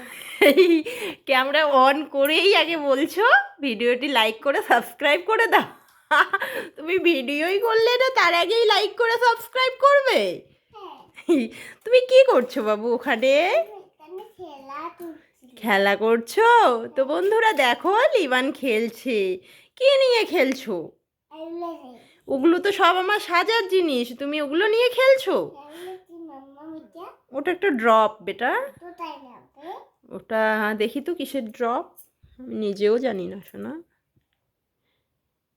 Camera on করেই আগে বলছো ভিডিওটি লাইক করে সাবস্ক্রাইব করে দাও। তুমি ভিডিওই করলে না তার আগেই লাইক করে সাবস্ক্রাইব করবে? তুমি কি করছ বাবু ওখানে? খেলা করছ? তো বন্ধুরা দেখো লিবান খেলছে। কি নিয়ে খেলছো? ওগুলো তো সব আমার সাজার জিনিস। তুমি ওগুলো নিয়ে খেলছো? ওটা একটা ড্রপ বেটা। ওটা দেখি তো কিসের ড্রপ আমি নিজেও জানি না শোনা।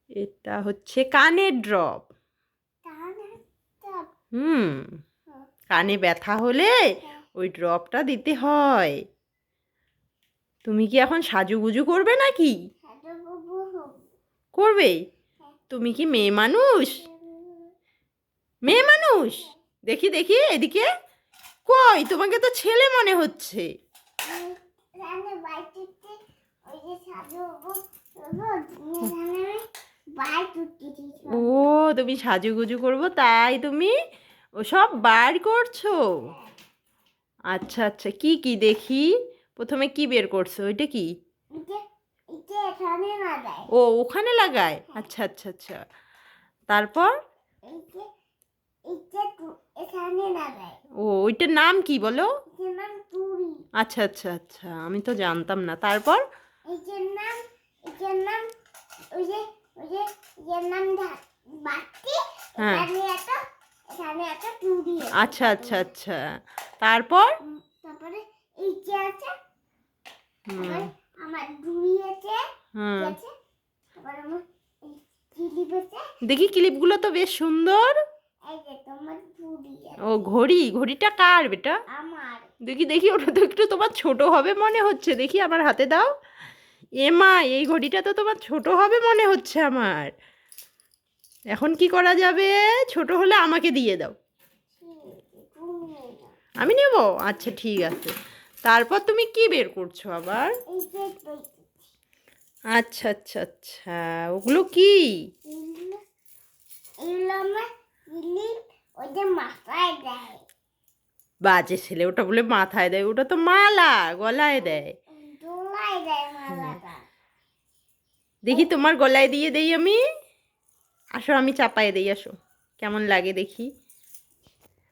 এটা হচ্ছে কানের ড্রপ হুম। কানে ব্যথা হলে ওই ড্রপটা দিতে হয়। তুমি কি এখন সাজুগুজু করবে নাকি? করবে। তুমি কি মেয়ে মানুষ? মেয়ে মানুষ? দেখি দেখি এদিকে। কই? তোমাকে তো ছেলে মনে হচ্ছে। ও তুমি সাজুগুজু করব তাই তুমি ওসব বার করছ? আচ্ছা আচ্ছা কি কি দেখি? প্রথমে কি বের করছ? ওইটা কি? ও ওখানে লাগায়? আচ্ছা আচ্ছা আচ্ছা। তারপর? ও ওইটার নাম কি বলো? আচ্ছা আচ্ছা আচ্ছা আমি তো জানতাম না। তারপর? হ্যাঁ। আচ্ছা আচ্ছা আচ্ছা। তারপর? তারপরে আছে। আমার আছে হুম। এই দেখি ক্লিপগুলো তো বেশ সুন্দর। ও ঘড়ি? ঘড়িটা কার বেটা? দেখি দেখি ওটা তো একটু তোমার ছোট হবে মনে হচ্ছে। দেখি আমার হাতে দাও। এমা এই ঘড়িটা তো তোমার ছোট হবে মনে হচ্ছে আমার। এখন কি করা যাবে? ছোট হলে আমাকে দিয়ে দাও। আমি নেব? আচ্ছা ঠিক আছে। তারপর তুমি কি বের করছ আবার? আচ্ছা আচ্ছা আচ্ছা। ওগুলো কি? বাজে ছেলে ওটা বলে মাথায় দেয় ওটা তো মালা গলায় দেয়। দেখি তোমার গলায় দিয়ে দেই আমি? আসো আমি চাপায় দেই আসো। কেমন লাগে দেখি।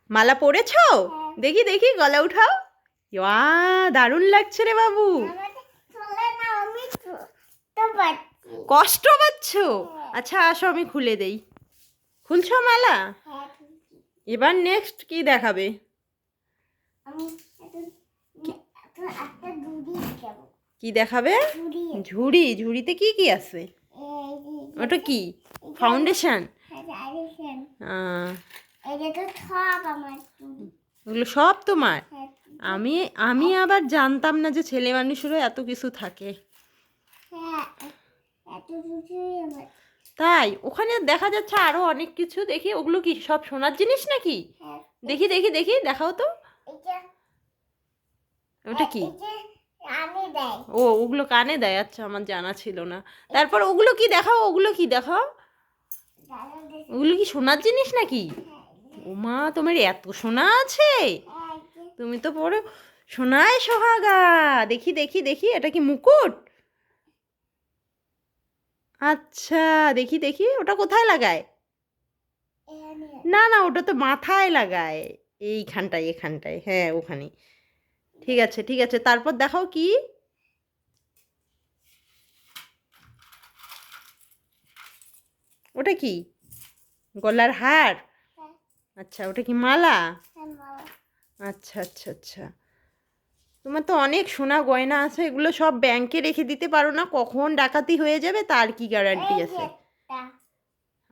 মালা পরেছো? দেখি দেখি গলা উঠাও। ইয়া দারুণ লাগছে রে বাবু। কষ্ট পাচ্ছ? আচ্ছা আসো আমি খুলে দেই। খুলছো মালা? হ্যাঁ এবার নেক্সট কি দেখাবে? কি? দেখাবে। ঝুড়ি। ঝুড়িতে কি কি আছে? ওটা কি? ফাউন্ডেশন হ্যাঁ, ওগুলো সব তোমার? হ্যাঁ আমি আমি আবার জানতাম না যে ছেলে মানুষেরও এত কিছু থাকে। হ্যাঁ এত কিছুই আমার তাই? ওখানে দেখা যাচ্ছে আরও অনেক কিছু দেখি। ওগুলো কি সব সোনার জিনিস নাকি? হ্যাঁ দেখি দেখি দেখি দেখাও তো। ওটা কি? ও ওগুলো কানে দেয়? আচ্ছা আমার জানা ছিল না। তারপর ওগুলো কি দেখাও? ওগুলো কি দেখাও? ওগুলো কি সোনার জিনিস নাকি? ও মা তোমার এত সোনা আছে? হ্যাঁ তুমি তো পড়ো। সোনায় সোহাগা। দেখি দেখি দেখি এটা কি মুকুট? আচ্ছা দেখি দেখি ওটা কোথায় লাগায়? না না ওটা তো মাথায় লাগায়। এইখানটায় এখানটায় হ্যাঁ ওখানে। ঠিক আছে ঠিক আছে তারপর দেখাও কি? ওটা কি? গলার হার? হ্যাঁ, আচ্ছা ওটা কি হ্যাঁ, মালা। আচ্ছা আচ্ছা আচ্ছা। তোমার তো অনেক সোনা গয়না আছে এগুলো সব ব্যাংকে রেখে দিতে পারো না কখন ডাকাতি হয়ে যাবে তার কি গ্যারান্টি আছে?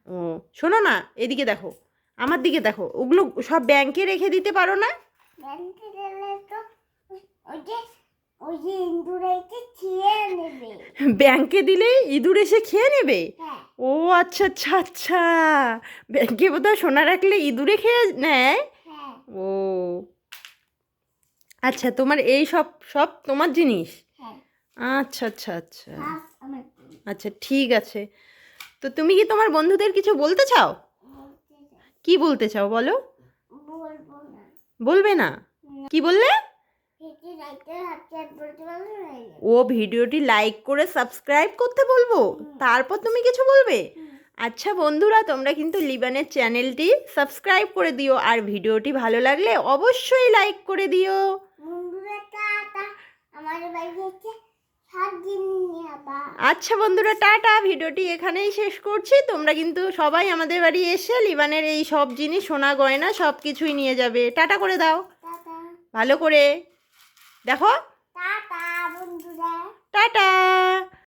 ও শোনো না এদিকে দেখো আমার দিকে দেখো ওগুলো সব ব্যাংকে রেখে দিতে পারো না? ব্যাংকে দিলে ইঁদুর এসে খেয়ে নেবে। হ্যাঁ। ও আচ্ছা আচ্ছা আচ্ছা ব্যাংকে বোধহয় সোনা রাখলে ইঁদুরে খেয়ে নেয়? আচ্ছা তোমার এই সব সব তোমার জিনিস? হ্যাঁ। আচ্ছা আচ্ছা আচ্ছা। আচ্ছা ঠিক আছে। তো তুমি কি তোমার বন্ধুদের কিছু বলতে চাও? কি বলতে চাও বলো? বলবে না। কি বললে? ও ভিডিওটি লাইক করে সাবস্ক্রাইব করতে বলব? তারপর তুমি কিছু বলবে? আচ্ছা বন্ধুরা তোমরা কিন্তু লিবানের চ্যানেলটি সাবস্ক্রাইব করে দিও। আর ভিডিওটি ভালো লাগলে অবশ্যই লাইক করে দিও বন্ধুরা টাটা আমাদের বাড়ি হচ্ছে সাত দিন নিয়ে আবার আচ্ছা বন্ধুরা টাটা। ভিডিওটি এখানেই শেষ করছি। তোমরা কিন্তু সবাই আমাদের বাড়ি এসে লিবানের এই সব জিনিস সোনা গয়না সব কিছুই নিয়ে যাবে। টাটা করে দাও। ভালো করে দেখো। টাটা বন্ধুরা। টাটা।